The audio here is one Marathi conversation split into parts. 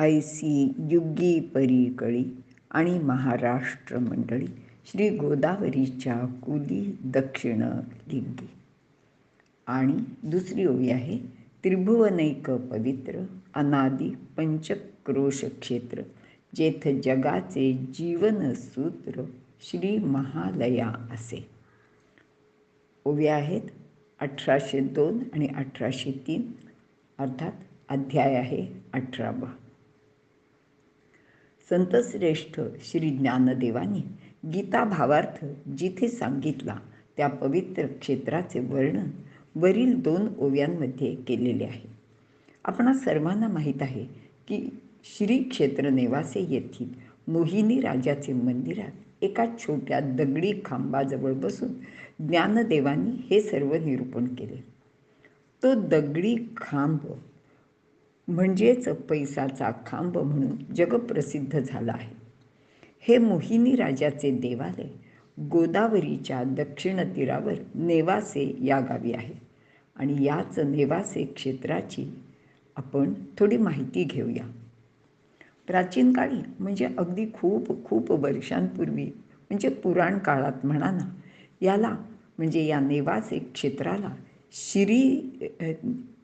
ऐसी युगी परीकळी आणि महाराष्ट्र मंडळी श्री गोदावरीच्या कुली दक्षिण लिंगी. आणि दुसरी ओवी आहे त्रिभुवनैक पवित्र अनादी पंचक्रोश क्षेत्र जेथ जगाचे जीवन सूत्र श्री महालया असे. ओव्या आहेत अठराशे दोन आणि अठराशे तीन अर्थात अध्याय आहे अठरावा. संतश्रेष्ठ श्री ज्ञानदेवानी गीता भावार्थ जिथे सांगितला त्या पवित्र क्षेत्राचे वर्णन वरील दोन ओव्यांमध्ये केलेले आहे. आपणा सर्वांना माहीत आहे की श्री क्षेत्र नेवासे येथील मोहिनी राजाचे मंदिरात एका छोट्या दगडी खांबाजवळ बसून ज्ञानदेवांनी हे सर्व निरूपण केले. तो दगडी खांब म्हणजेच पैसाचा खांब म्हणून जगप्रसिद्ध झाला आहे. हे मोहिनी राजाचे देवालय गोदावरीच्या दक्षिण तीरावर नेवासे या गावी आहे आणि याच नेवासे क्षेत्राची आपण थोडी माहिती घेऊया. प्राचीन काळी म्हणजे अगदी खूप खूप वर्षांपूर्वी म्हणजे पुराण काळात म्हणा ना याला म्हणजे या नेवासे क्षेत्राला श्री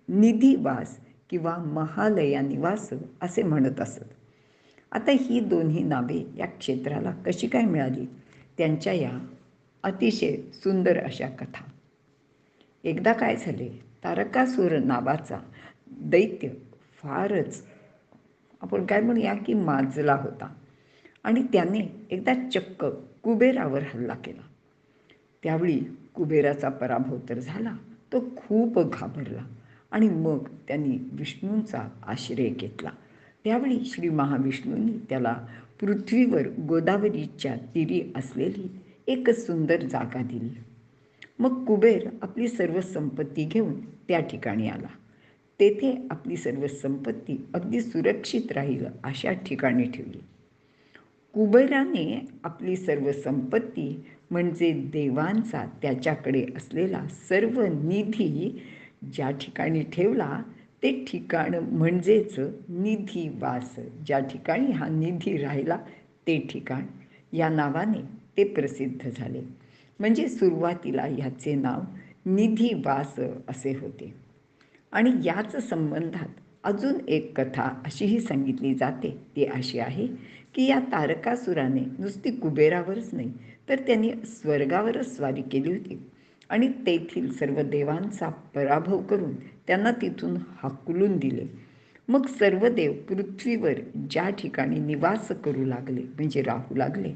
निधिवास किंवा महालया निवास असे म्हणत असत. आता ही दोन्ही नावे या क्षेत्राला कशी काय मिळाली? त्यांच्या या अतिशय सुंदर अशा कथा. एकदा काय झाले? तारकासूर नावाचा दैत्य फारच आपण काय म्हणूया की माजला होता. आणि त्याने एकदा चक्क कुबेरावर हल्ला केला. त्यावेळी कुबेराचा पराभव तर झाला. तो खूप घाबरला. आणि मग त्यांनी विष्णूंचा आश्रय घेतला. त्यावेळी श्री महाविष्णूंनी त्याला पृथ्वीवर गोदावरीच्या तिरी असलेली एक सुंदर जागा दिली. मग कुबेर आपली सर्व संपत्ती घेऊन त्या ठिकाणी आला. तेथे आपली सर्व संपत्ती अगदी सुरक्षित राहील अशा ठिकाणी ठेवली. कुबेराने आपली सर्व संपत्ती म्हणजे देवांचा त्याच्याकडे असलेला सर्व निधी ज्या ठिकाणी ठेवला ते ठिकाण म्हणजेच निधीवास ज्या ठिकाणी हा निधी राहिला ते ठिकाण. या नावाने ते प्रसिद्ध झाले. म्हणजे सुरुवातीला ह्याचे नाव निधीवास असे होते. आणि याच संबंधात अजून एक कथा अशीही सांगितली जाते. ती अशी आहे की या तारकासुराने नुसती कुबेरावरच नाही तर त्यांनी स्वर्गावरच स्वारी केली होती. आणि तेथील सर्व देवांचा पराभव करून त्यांना तिथून हाकलून दिले. मग सर्व देव पृथ्वीवर ज्या ठिकाणी निवास करू लागले म्हणजे राहू लागले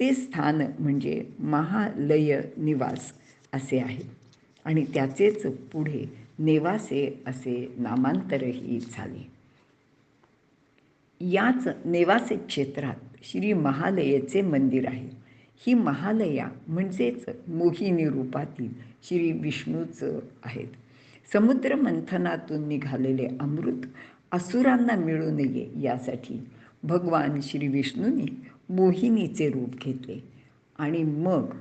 ते स्थान म्हणजे महालय निवास असे आहे. आणि त्याचेच पुढे नेवासे असे नामांतरही झाले. याच नेवासे क्षेत्रात श्री महालयेचे मंदिर आहे. ही महालया म्हणजेच मोहिनी रूपातील श्री विष्णूचं आहेत. समुद्र मंथनातून निघालेले अमृत असुरांना मिळू नये यासाठी भगवान श्री विष्णूंनी मोहिनीचे रूप घेतले आणि मग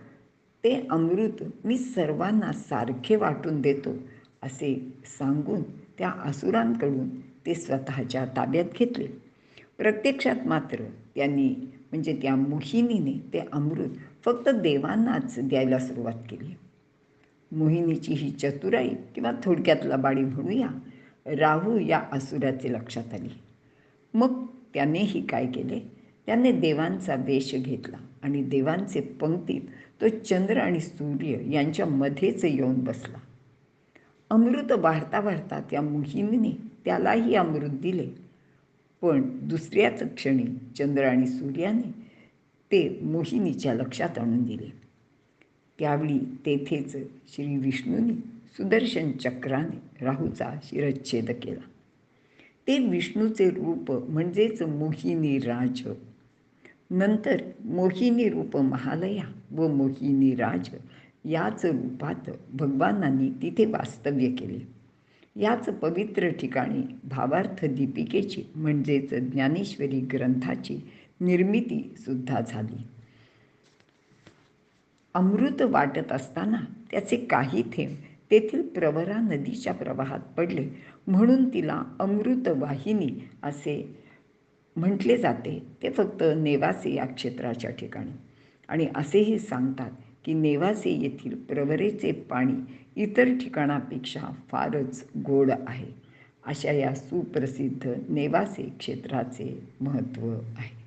ते अमृत मी सर्वांना सारखे वाटून देतो असे सांगून त्या असुरांकडून ते स्वतःच्या ताब्यात घेतले. प्रत्यक्षात मात्र त्यांनी म्हणजे त्या मोहिनीने ते अमृत फक्त देवांनाच द्यायला सुरुवात केली. मोहिनीची ही चतुराई किंवा थोडक्यातला बाडी म्हणूया राहू या असुराचे लक्षात आली. मग त्यानेही काय केले? त्याने देवांचा वेश घेतला आणि देवांचे पंक्तीत तो चंद्र आणि सूर्य यांच्या मध्येच येऊन बसला. अमृत वाढता वाढता त्या मोहिनीने त्यालाही अमृत दिले. पण दुसऱ्याच क्षणी चंद्र आणि सूर्याने ते मोहिनीच्या लक्षात आणून दिले. त्यावेळी तेथेच श्री विष्णूंनी सुदर्शन चक्राने राहूचा शिरच्छेद केला. ते विष्णूचे रूप म्हणजेच मोहिनी राज. नंतर मोहिनी रूप महालया व मोहिनी राज याच रूपात भगवानांनी तिथे वास्तव्य केले. याच पवित्र ठिकाणी भावार्थ दीपिकेची म्हणजेच ज्ञानेश्वरी ग्रंथाची निर्मिती सुद्धा झाली. अमृत वाटत असताना त्याचे काही थेंब तेथील प्रवरा नदीच्या प्रवाहात पडले म्हणून तिला अमृत वाहिनी असे म्हटले जाते. ते फक्त नेवासे या क्षेत्राच्या ठिकाणी. आणि असेही सांगतात की नेवासे येथील प्रवरेचे पाणी इतर ठिकाणापेक्षा फारच गोड आहे. अशा या सुप्रसिद्ध नेवासे क्षेत्राचे महत्त्व आहे.